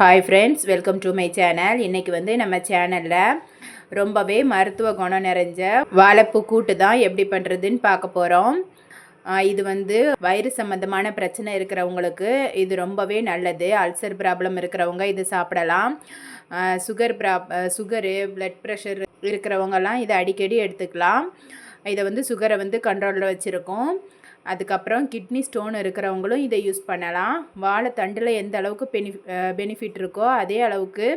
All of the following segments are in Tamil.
Hi friends welcome to my channel இன்றைக்கி வந்து நம்ம சேனலில் ரொம்பவே மருத்துவ குணம் நிறைஞ்ச வாழைப்பூ கூட்டு தான் எப்படி பண்ணுறதுன்னு பார்க்க போகிறோம் இது வந்து வயிறு சம்மந்தமான பிரச்சனை இருக்கிறவங்களுக்கு இது ரொம்பவே நல்லது. அல்சர் ப்ராப்ளம் இருக்கிறவங்க இது சாப்பிடலாம். சுகர் ப்ராப் சுகரு ப்ளட் ப்ரெஷர் இருக்கிறவங்கலாம் இதை அடிக்கடி எடுத்துக்கலாம். இதை வந்து சுகரை வந்து கண்ட்ரோலில் வச்சுருக்கோம். அதுக்கப்புறம் கிட்னி ஸ்டோன் இருக்கிறவங்களும் இதை யூஸ் பண்ணலாம். வாழைத்தண்டில் எந்த அளவுக்கு பெனி பெனிஃபிட் இருக்கோ அதே அளவுக்கு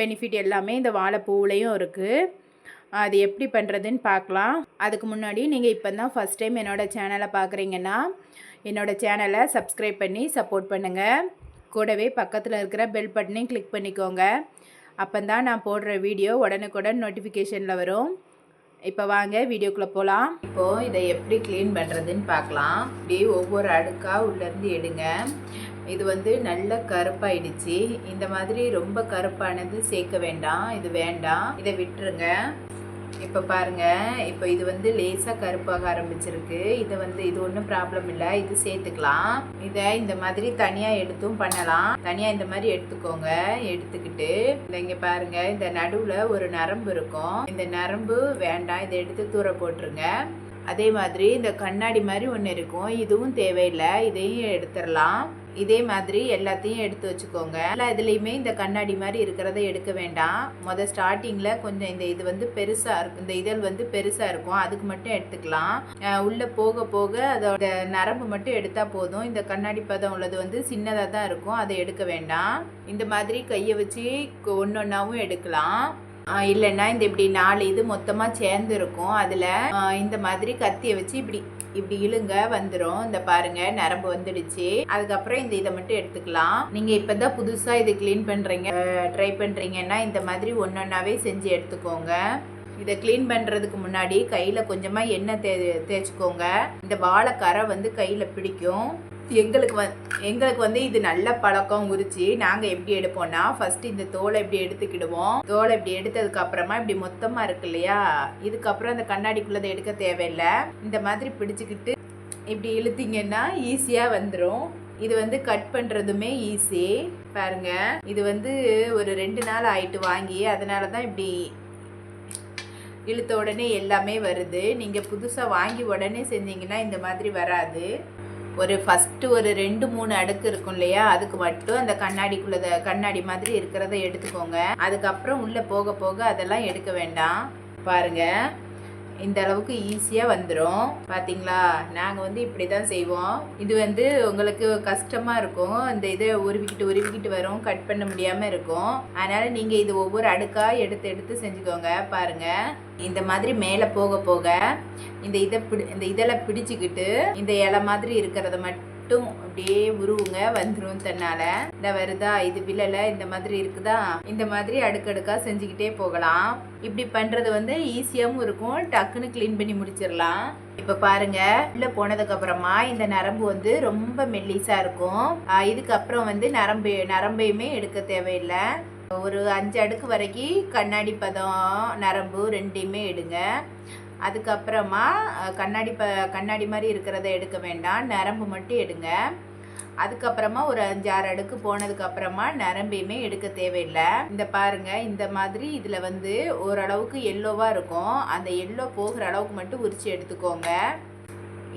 பெனிஃபிட் எல்லாமே இந்த வாழைப்பூவுலேயும் இருக்குது அது எப்படி பண்ணுறதுன்னு பார்க்கலாம். அதுக்கு முன்னாடி நீங்கள் இப்போ தான் ஃபஸ்ட் டைம் என்னோடய சேனலை பார்க்குறீங்கன்னா என்னோடய சேனலை சப்ஸ்கிரைப் பண்ணி சப்போர்ட் பண்ணுங்கள் கூடவே பக்கத்தில் இருக்கிற பெல் பட்டனையும் கிளிக் பண்ணிக்கோங்க. அப்போ தான் நான் போடுற வீடியோ உடனுக்குடன் நோட்டிஃபிகேஷனில் வரும். இப்போ வாங்க வீடியோக்குள்ளே போகலாம் இப்போது இதை எப்படி க்ளீன் பண்ணுறதுன்னு பார்க்கலாம். இப்படி ஒவ்வொரு அடுக்காக உள்ளேருந்து எடுங்க. இது வந்து நல்ல கருப்பாயிடுச்சு. இந்த மாதிரி ரொம்ப கருப்பானது சேர்க்க வேண்டாம். இது வேண்டாம். இதை விட்டுருங்க. இப்போ பாருங்க இப்போ இது வந்து லேசாக கருப்பாக ஆரம்பிச்சிருக்கு. இதை வந்து இது ஒன்றும் ப்ராப்ளம் இல்லை. இது சேர்த்துக்கலாம். இதை இந்த மாதிரி தனியாக எடுத்தும் பண்ணலாம். தனியாக இந்த மாதிரி எடுத்துக்கோங்க. எடுத்துக்கிட்டு இந்த இங்கே பாருங்கள் இந்த நடுவில் ஒரு நரம்பு இருக்கும். இந்த நரம்பு வேண்டாம். இதை எடுத்து தூர போட்டுருங்க. அதே மாதிரி இந்த கண்ணாடி மாதிரி ஒன்று இருக்கும். இதுவும் தேவையில்லை. இதையும் எடுத்துடலாம் இதே மாதிரி எல்லாத்தையும் எடுத்து வச்சுக்கோங்க. எல்லா இதுலேயுமே இந்த கண்ணாடி மாதிரி இருக்கிறத எடுக்க வேண்டாம். மொதல் ஸ்டார்டிங்கில் கொஞ்சம் இந்த இது வந்து பெருசாக இருக்கும் இந்த இதழ் வந்து பெருசாக இருக்கும். அதுக்கு மட்டும் எடுத்துக்கலாம். உள்ளே போக போக அதோட நரம்பு மட்டும் எடுத்தால் போதும். இந்த கண்ணாடி பதம் உள்ளது வந்து சின்னதாக தான் இருக்கும். அதை எடுக்க வேண்டாம். இந்த மாதிரி கையை வச்சு ஒன்று ஒன்றாவும் எடுக்கலாம். இல்லைன்னா இந்த இப்படி நாலு இது மொத்தமாக சேர்ந்துருக்கும். அதில் இந்த மாதிரி கத்தியை வச்சு இப்படி இப்படி இழுங்க வந்துடும் இந்த பாருங்க நரம்பு வந்துடுச்சு. அதுக்கப்புறம் இந்த இதை மட்டும் எடுத்துக்கலாம். நீங்கள் இப்போ தான் புதுசாக இது க்ளீன் பண்ணுறீங்க ட்ரை பண்ணுறீங்கன்னா இந்த மாதிரி ஒன்றொன்னாவே செஞ்சு எடுத்துக்கோங்க. இதை க்ளீன் பண்ணுறதுக்கு முன்னாடி கையில் கொஞ்சமாக எண்ணெய் தே தேய்ச்சிக்கோங்க. இந்த வாழைக்கார வந்து கையில் பிடிக்கும். எங்களுக்கு வந் எங்களுக்கு வந்து இது நல்ல பழக்கம் உரிச்சு நாங்கள் எப்படி எடுப்போம்னா ஃபர்ஸ்ட் இந்த தோலை இப்படி எடுத்துக்கிடுவோம். தோலை இப்படி எடுத்ததுக்கு அப்புறமா இப்படி மொத்தமாக இருக்கு இல்லையா? இதுக்கப்புறம் அந்த கண்ணாடிக்குள்ளதை எடுக்க தேவையில்லை. இந்த மாதிரி பிடிச்சிக்கிட்டு இப்படி இழுத்தீங்கன்னா ஈஸியாக வந்துடும் இது வந்து கட் பண்ணுறதுமே ஈஸி. பாருங்க. இது வந்து ஒரு ரெண்டு நாள் ஆயிட்டு வாங்கி அதனால தான் இப்படி இழுத்த உடனே எல்லாமே வருது. நீங்கள் புதுசாக வாங்கி உடனே செஞ்சீங்கன்னா இந்த மாதிரி வராது. ஒரு ஃபஸ்ட்டு ஒரு ரெண்டு மூணு அடுக்கு இருக்கும் இல்லையா? அதுக்கு மட்டும் அந்த கண்ணாடிக்குள்ளத கண்ணாடி மாதிரி இருக்கிறத எடுத்துக்கோங்க. அதுக்கப்புறம் உள்ளே போக போக அதெல்லாம் எடுக்க வேண்டாம். பாருங்கள் இந்த அளவுக்கு ஈஸியாக வந்துடும் பார்த்தீங்களா நாங்கள் வந்து இப்படி தான் செய்வோம். இது வந்து உங்களுக்கு கஷ்டமாக இருக்கும். இந்த இதை உருவிக்கிட்டு உருவிக்கிட்டு வரும். கட் பண்ண முடியாமல் இருக்கும். அதனால் நீங்கள் இது ஒவ்வொரு அடுக்காக எடுத்து எடுத்து செஞ்சுக்கோங்க. பாருங்கள் இந்த மாதிரி மேலே போக போக இந்த இதை பிடி இந்த இதெல்லாம் பிடிச்சிக்கிட்டு இந்த இலை மாதிரி இருக்கிறத மட்டும் மட்டும் அப்படியே உருவுங்க வந்துடும் தன்னால. இந்த வருதா இது விழலை இந்த மாதிரி இருக்குதா? இந்த மாதிரி அடுக்கடுக்கா செஞ்சுக்கிட்டே போகலாம். இப்படி பண்றது வந்து ஈஸியாகவும் இருக்கும். டக்குன்னு க்ளீன் பண்ணி முடிச்சிடலாம். இப்போ பாருங்க உள்ள போனதுக்கு அப்புறமா இந்த நரம்பு வந்து ரொம்ப மெல்லிசா இருக்கும். இதுக்கப்புறம் வந்து நரம்பு நரம்பையுமே எடுக்க தேவையில்லை. ஒரு அஞ்சு அடுக்கு வரைக்கும் கண்ணாடி பதம் நரம்பு ரெண்டையுமே எடுங்க. அதுக்கப்புறமா கண்ணாடி ப கண்ணாடி மாதிரி இருக்கிறத எடுக்க வேண்டாம். நரம்பு மட்டும் எடுங்க. அதுக்கப்புறமா ஒரு அஞ்சாறு அடுக்கு போனதுக்கப்புறமா நரம்பையுமே எடுக்க தேவையில்லை. இந்த பாருங்க இந்த மாதிரி இதில் வந்து ஓரளவுக்கு எல்லோவாக இருக்கும். அந்த எல்லோ போகிற அளவுக்கு மட்டும் உரிச்சு எடுத்துக்கோங்க.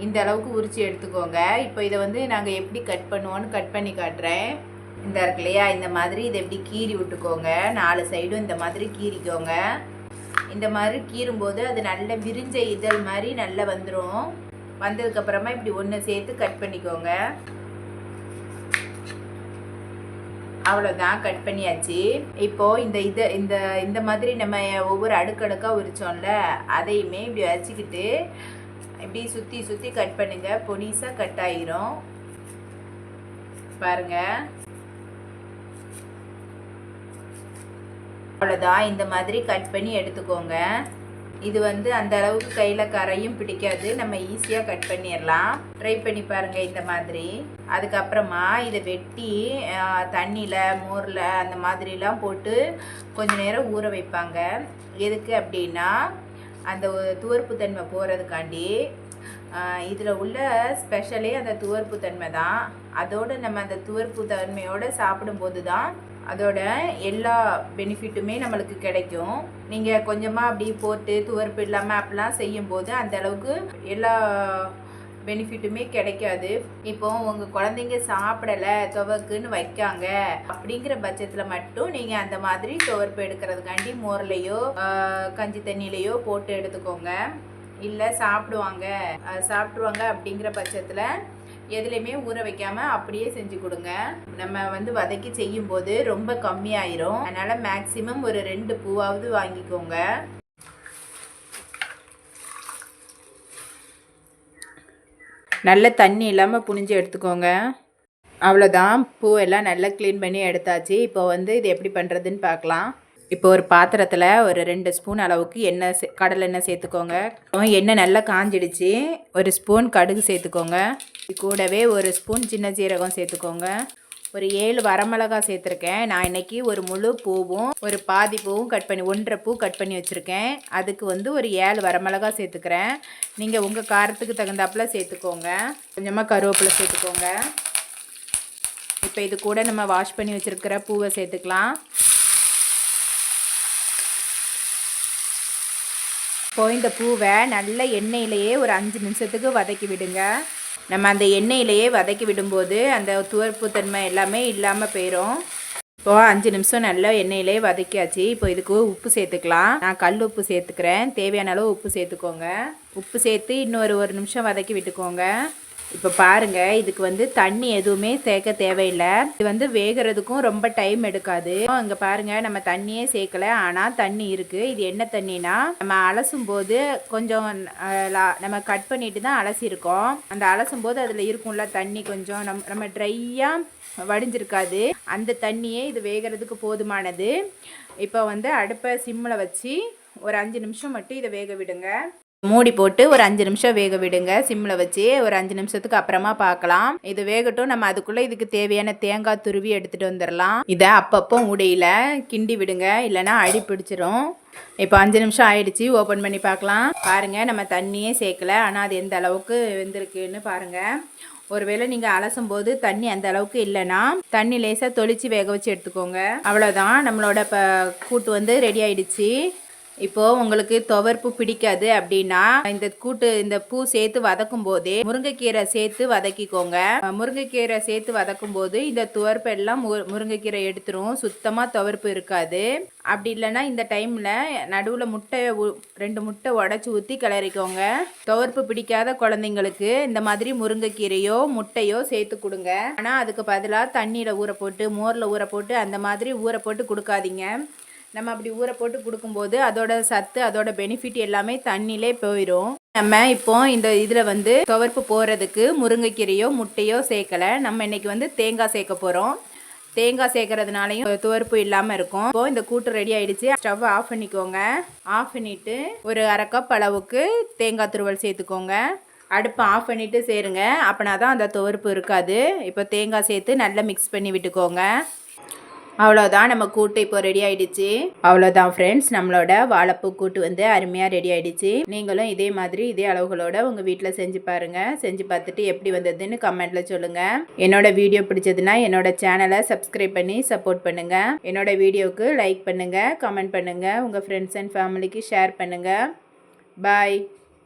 இந்த அளவுக்கு உரிச்சு எடுத்துக்கோங்க. இப்போ இதை வந்து நாங்கள் எப்படி கட் பண்ணுவோன்னு கட் பண்ணி காட்டுறேன். இந்த இருக்கு இல்லையா? இந்த மாதிரி இதை எப்படி கீறி விட்டுக்கோங்க. நாலு சைடும் இந்த மாதிரி கீறிக்கோங்க. இந்த மாதிரி கீறும்போது அது நல்ல விரிஞ்ச இதழ் மாதிரி நல்லா வந்துடும் வந்ததுக்கப்புறமா இப்படி ஒன்று சேர்த்து கட் பண்ணிக்கோங்க. அவ்வளோதான் கட் பண்ணியாச்சு. இப்போது இந்த இதை இந்த இந்த மாதிரி நம்ம ஒவ்வொரு அடுக்கடுக்காக உரிச்சோம்ல அதையுமே இப்படி வச்சுக்கிட்டு இப்படி சுற்றி சுற்றி கட் பண்ணுங்க. பொடிசாக கட் ஆகிரும் பாருங்கள் அவ்வளோதான் இந்த மாதிரி கட் பண்ணி எடுத்துக்கோங்க. இது வந்து அந்த அளவுக்கு கையில் கரையும் பிடிக்காது. நம்ம ஈஸியாக கட் பண்ணிடலாம் ட்ரை பண்ணி பாருங்கள் இந்த மாதிரி. அதுக்கப்புறமா இதை வெட்டி தண்ணியில் மோரில் அந்த மாதிரிலாம் போட்டு கொஞ்ச நேரம் ஊற வைப்பாங்க. எதுக்கு அப்படின்னா அந்த துவர்ப்பு தன்மை போகிறதுக்காண்டி இதில் உள்ள ஸ்பெஷலே அந்த துவர்ப்பு தன்மை தான். அதோடு நம்ம அந்த துவர்ப்பு தன்மையோடு சாப்பிடும்போது தான் அதோட எல்லா பெனிஃபிட்டுமே நம்மளுக்கு கிடைக்கும். நீங்கள் கொஞ்சமாக அப்படி போட்டு துவர்ப்பு இல்லாமல் அப்படிலாம் செய்யும்போது அந்த அளவுக்கு எல்லா பெனிஃபிட்டுமே கிடைக்காது. இப்போ உங்கள் குழந்தைங்க சாப்பிடலை துவக்குன்னு வைக்காங்க அப்படிங்கிற பட்சத்தில் மட்டும் நீங்கள் அந்த மாதிரி துவர்ப்பு எடுக்கிறதுக்காண்டி மோர்லேயோ கஞ்சி தண்ணியிலையோ போட்டு எடுத்துக்கோங்க. இல்லை சாப்பிடுவாங்க சாப்பிட்ருவாங்க அப்படிங்கிற பட்சத்தில் எதுலேயுமே ஊற வைக்காமல் அப்படியே செஞ்சு கொடுங்க. நம்ம வந்து வதக்கி செய்யும்போது ரொம்ப கம்மியாயிரும். அதனால் மேக்ஸிமம் ஒரு ரெண்டு பூவாவது வாங்கிக்கோங்க. நல்ல தண்ணி இல்லாமல் புனிஞ்சு எடுத்துக்கோங்க. அவ்வளோதான் பூவெல்லாம் நல்லா க்ளீன் பண்ணி எடுத்தாச்சு. இப்போ வந்து இது எப்படி பண்ணுறதுன்னு பார்க்கலாம். இப்போ ஒரு பாத்திரத்தில் ஒரு ரெண்டு ஸ்பூன் அளவுக்கு எண்ணெய் சே கடலெண்ணெய் சேர்த்துக்கோங்க. எண்ணெய் நல்லா காஞ்சிடுச்சு. ஒரு ஸ்பூன் கடுகு சேர்த்துக்கோங்க. கூடவே ஒரு ஸ்பூன் சின்ன சீரகம் சேர்த்துக்கோங்க. ஒரு ஏழு வரமிளகா சேர்த்துருக்கேன். நான் இன்னைக்கு ஒரு முழு பூவும் ஒரு பாதி பூவும் கட் பண்ணி ஒன்றரை பூ கட் பண்ணி வச்சுருக்கேன். அதுக்கு வந்து ஒரு ஏழு வரமிளகா சேர்த்துக்கிறேன். நீங்கள் உங்கள் காரத்துக்கு தகுந்தாப்புல சேர்த்துக்கோங்க. கொஞ்சமாக கருவேப்பிலை சேர்த்துக்கோங்க. இப்போ இது கூட நம்ம வாஷ் பண்ணி வச்சுருக்கிற பூவை சேர்த்துக்கலாம். இந்த பூவை நல்ல எண்ணெயிலேயே ஒரு அஞ்சு நிமிஷத்துக்கு வதக்கி விடுங்க. நம்ம அந்த எண்ணெயிலேயே வதக்கி விடும்போது அந்த துவர்ப்பு தன்மை எல்லாமே இல்லாமல் போயிடும் இப்போ அஞ்சு நிமிஷம் நல்லா எண்ணெயிலே வதக்கியாச்சு. இப்போ இதுக்கு உப்பு சேர்த்துக்கலாம். நான் கல் உப்பு சேர்த்துக்கிறேன். தேவையான அளவு உப்பு சேர்த்துக்கோங்க. உப்பு சேர்த்து இன்னொரு ஒரு நிமிஷம் வதக்கி விட்டுக்கோங்க. இப்போ பாருங்க இதுக்கு வந்து தண்ணி எதுவுமே சேர்க்க தேவையில்லை. இது வந்து வேகிறதுக்கும் ரொம்ப டைம் எடுக்காது. இங்கே பாருங்க நம்ம தண்ணியே சேர்க்கல ஆனால் தண்ணி இருக்கு. இது என்ன தண்ணினா நம்ம அலசும் போது கொஞ்சம் நம்ம கட் பண்ணிட்டு தான் அலசியிருக்கோம். அந்த அலசும் போது அதில் இருக்கும்ல தண்ணி கொஞ்சம் நம் நம்ம ட்ரையாக வடிஞ்சிருக்காது. அந்த தண்ணியே இது வேகிறதுக்கு போதுமானது. இப்போ வந்து அடுப்பை சிம்மில் வச்சு ஒரு அஞ்சு நிமிஷம் மட்டும் இதை வேக விடுங்க. மூடி போட்டு ஒரு அஞ்சு நிமிஷம் வேக விடுங்க. சிம்மில் வச்சு ஒரு அஞ்சு நிமிஷத்துக்கு அப்புறமா பார்க்கலாம் இது வேகட்டும். நம்ம அதுக்குள்ளே இதுக்கு தேவையான தேங்காய் துருவி எடுத்துகிட்டு வந்துடலாம் இதை அப்பப்போ உடையில கிண்டி விடுங்க. இல்லைன்னா அடி பிடிச்சிரும். இப்போ அஞ்சு நிமிஷம் ஆயிடுச்சு. ஓப்பன் பண்ணி பார்க்கலாம் பாருங்கள் நம்ம தண்ணியே சேர்க்கல. ஆனால் அது எந்த அளவுக்கு வெந்திருக்குன்னு பாருங்கள் ஒருவேளை நீங்கள் அலசும் போது தண்ணி அந்த அளவுக்கு இல்லைன்னா தண்ணி லேசாக தொளிச்சு வேக வச்சு எடுத்துக்கோங்க. அவ்வளோதான் நம்மளோட இப்போ கூட்டு வந்து ரெடி ஆயிடுச்சு. இப்போது உங்களுக்கு துவர்ப்பு பிடிக்காது அப்படின்னா இந்த கூட்டு இந்த பூ சேர்த்து வதக்கும் போதே முருங்கைக்கீரை சேர்த்து வதக்கிக்கோங்க. முருங்கைக்கீரை சேர்த்து வதக்கும் போது இந்த துவர்ப்பு எல்லாம் மு- முருங்கைக்கீரை எடுத்துரும். சுத்தமாக துவர்ப்பு இருக்காது. அப்படி இல்லைன்னா இந்த டைமில் நடுவில் முட்டை உ- ரெண்டு முட்டை உடச்சி ஊற்றி கிளறிக்கோங்க. துவர்ப்பு பிடிக்காத குழந்தைங்களுக்கு இந்த மாதிரி முருங்கைக்கீரையோ முட்டையோ சேர்த்து கொடுங்க. ஆனால் அதுக்கு பதிலாக தண்ணியில் ஊற போட்டு மோரில் ஊற போட்டு அந்த மாதிரி ஊற போட்டு கொடுக்காதீங்க. நம்ம அப்படி ஊற போட்டு கொடுக்கும்போது அதோட சத்து அதோட பெனிஃபிட் எல்லாமே தண்ணியிலே போயிடும் நம்ம இப்போ இந்த இதில் வந்து துவர்ப்பு போகிறதுக்கு முருங்கைக்கீரையோ முட்டையோ சேர்க்கலை. நம்ம இன்னைக்கு வந்து தேங்காய் சேர்க்க போகிறோம் தேங்காய் சேர்க்கறதுனாலையும் துவர்ப்பு இல்லாமல் இருக்கும். இப்போ இந்த கூட்டு ரெடி ஆயிடுச்சு. ஸ்டவ் ஆஃப் பண்ணிக்கோங்க. ஆஃப் பண்ணிவிட்டு ஒரு அரை கப் அளவுக்கு தேங்காய் துருவல் சேர்த்துக்கோங்க. அடுப்பை ஆஃப் பண்ணிவிட்டு சேருங்க. அப்படின்னா தான் அந்த துவர்ப்பு இருக்காது. இப்போ தேங்காய் சேர்த்து நல்லா மிக்ஸ் பண்ணி விட்டுக்கோங்க. அவ்வளோதான் நம்ம கூட்டு இப்போ ரெடி ஆயிடுச்சு. அவ்வளோதான் ஃப்ரெண்ட்ஸ் நம்மளோட வாழைப்பூ கூட்டு வந்து அருமையாக ரெடி ஆயிடுச்சு. நீங்களும் இதே மாதிரி இதே அளவுகளோட உங்கள் வீட்டில் செஞ்சு பாருங்க. செஞ்சு பார்த்துட்டு எப்படி வந்ததுன்னு கமெண்ட்ல சொல்லுங்க. என்னோட வீடியோ பிடிச்சதுன்னா என்னோட சேனலை சப்ஸ்கிரைப் பண்ணி சப்போர்ட் பண்ணுங்க. என்னோட வீடியோவுக்கு லைக் பண்ணுங்க கமெண்ட் பண்ணுங்க. உங்கள் ஃப்ரெண்ட்ஸ் அண்ட் ஃபேமிலிக்கு ஷேர் பண்ணுங்க. பாய்